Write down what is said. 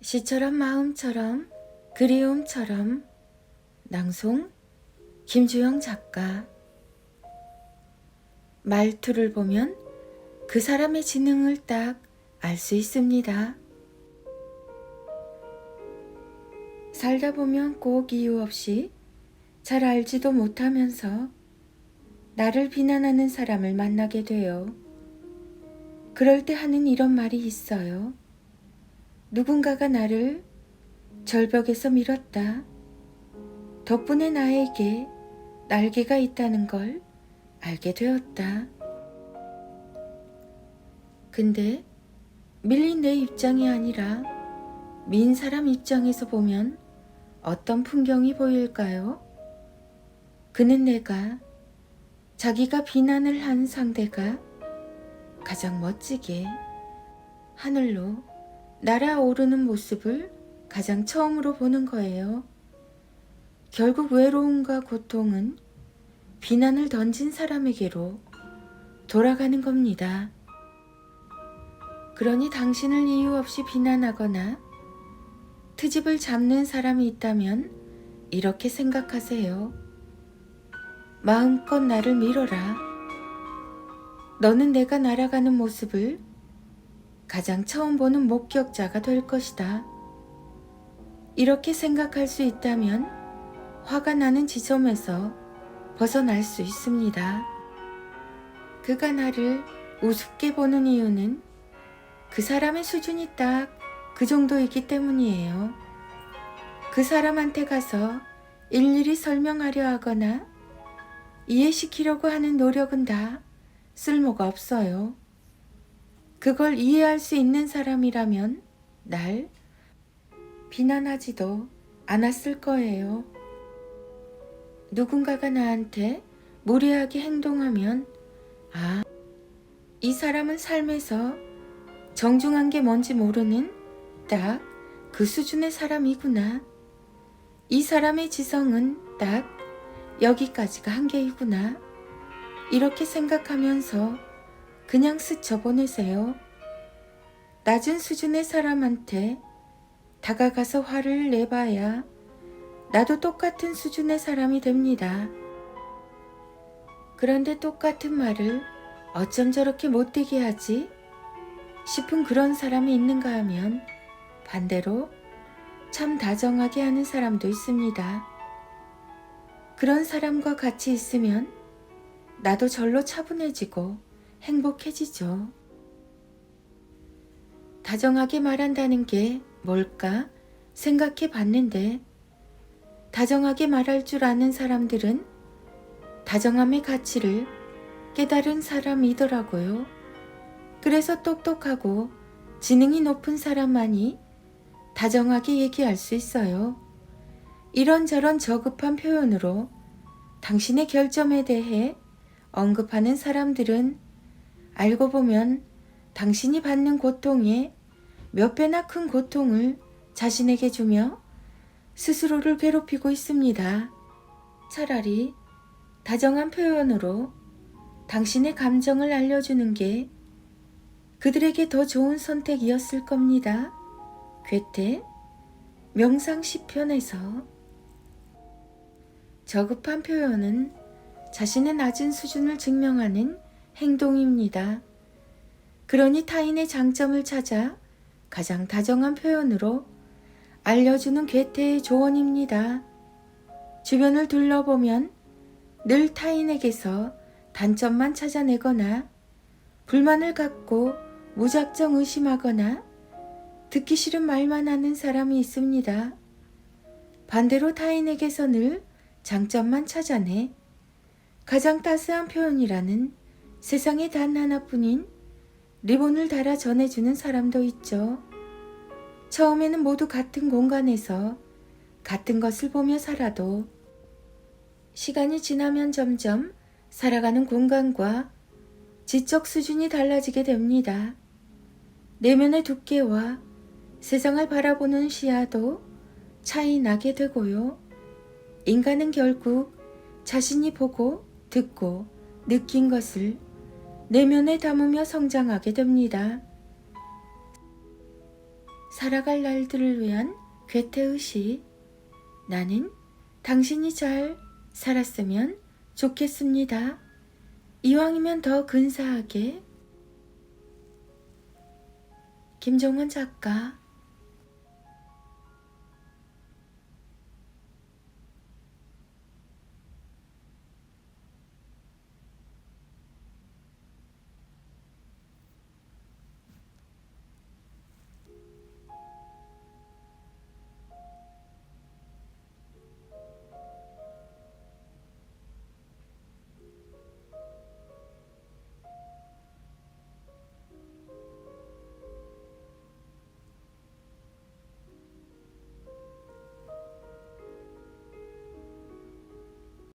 시처럼 마음처럼 그리움처럼 낭송 김주영 작가 말투를 보면 그 사람의 지능을 딱 알 수 있습니다. 살다 보면 꼭 이유 없이 잘 알지도 못하면서 나를 비난하는 사람을 만나게 돼요. 그럴 때 하는 이런 말이 있어요. 누군가가 나를 절벽에서 밀었다. 덕분에 나에게 날개가 있다는 걸 알게 되었다. 근데 밀린 내 입장이 아니라 민 사람 입장에서 보면 어떤 풍경이 보일까요? 그는 내가 자기가 비난을 한 상대가 가장 멋지게 하늘로 날아오르는 모습을 가장 처음으로 보는 거예요. 결국 외로움과 고통은 비난을 던진 사람에게로 돌아가는 겁니다. 그러니 당신을 이유 없이 비난하거나 트집을 잡는 사람이 있다면 이렇게 생각하세요. 마음껏 나를 밀어라. 너는 내가 날아가는 모습을 가장 처음 보는 목격자가 될 것이다. 이렇게 생각할 수 있다면 화가 나는 지점에서 벗어날 수 있습니다. 그가 나를 우습게 보는 이유는 그 사람의 수준이 딱 그 정도이기 때문이에요. 그 사람한테 가서 일일이 설명하려 하거나 이해시키려고 하는 노력은 다 쓸모가 없어요. 그걸 이해할 수 있는 사람이라면 날 비난하지도 않았을 거예요. 누군가가 나한테 무례하게 행동하면, 아, 이 사람은 삶에서 정중한 게 뭔지 모르는 딱 그 수준의 사람이구나. 이 사람의 지성은 딱 여기까지가 한계이구나. 이렇게 생각하면서 그냥 스쳐 보내세요. 낮은 수준의 사람한테 다가가서 화를 내봐야 나도 똑같은 수준의 사람이 됩니다. 그런데 똑같은 말을 어쩜 저렇게 못되게 하지? 싶은 그런 사람이 있는가 하면 반대로 참 다정하게 하는 사람도 있습니다. 그런 사람과 같이 있으면 나도 절로 차분해지고 행복해지죠. 다정하게 말한다는 게 뭘까 생각해 봤는데 다정하게 말할 줄 아는 사람들은 다정함의 가치를 깨달은 사람이더라고요. 그래서 똑똑하고 지능이 높은 사람만이 다정하게 얘기할 수 있어요. 이런저런 저급한 표현으로 당신의 결점에 대해 언급하는 사람들은 알고 보면 당신이 받는 고통에 몇 배나 큰 고통을 자신에게 주며 스스로를 괴롭히고 있습니다. 차라리 다정한 표현으로 당신의 감정을 알려주는 게 그들에게 더 좋은 선택이었을 겁니다. 괴테 명상 시편에서 저급한 표현은 자신의 낮은 수준을 증명하는 행동입니다. 그러니 타인의 장점을 찾아 가장 다정한 표현으로 알려주는 괴테의 조언입니다. 주변을 둘러보면 늘 타인에게서 단점만 찾아내거나 불만을 갖고 무작정 의심하거나 듣기 싫은 말만 하는 사람이 있습니다. 반대로 타인에게서 늘 장점만 찾아내 가장 따스한 표현이라는 세상에 단 하나뿐인 리본을 달아 전해주는 사람도 있죠. 처음에는 모두 같은 공간에서 같은 것을 보며 살아도 시간이 지나면 점점 살아가는 공간과 지적 수준이 달라지게 됩니다. 내면의 두께와 세상을 바라보는 시야도 차이 나게 되고요. 인간은 결국 자신이 보고 듣고 느낀 것을 내면에 담으며 성장하게 됩니다. 살아갈 날들을 위한 괴테의식. 나는 당신이 잘 살았으면 좋겠습니다. 이왕이면 더 근사하게. 김종원 작가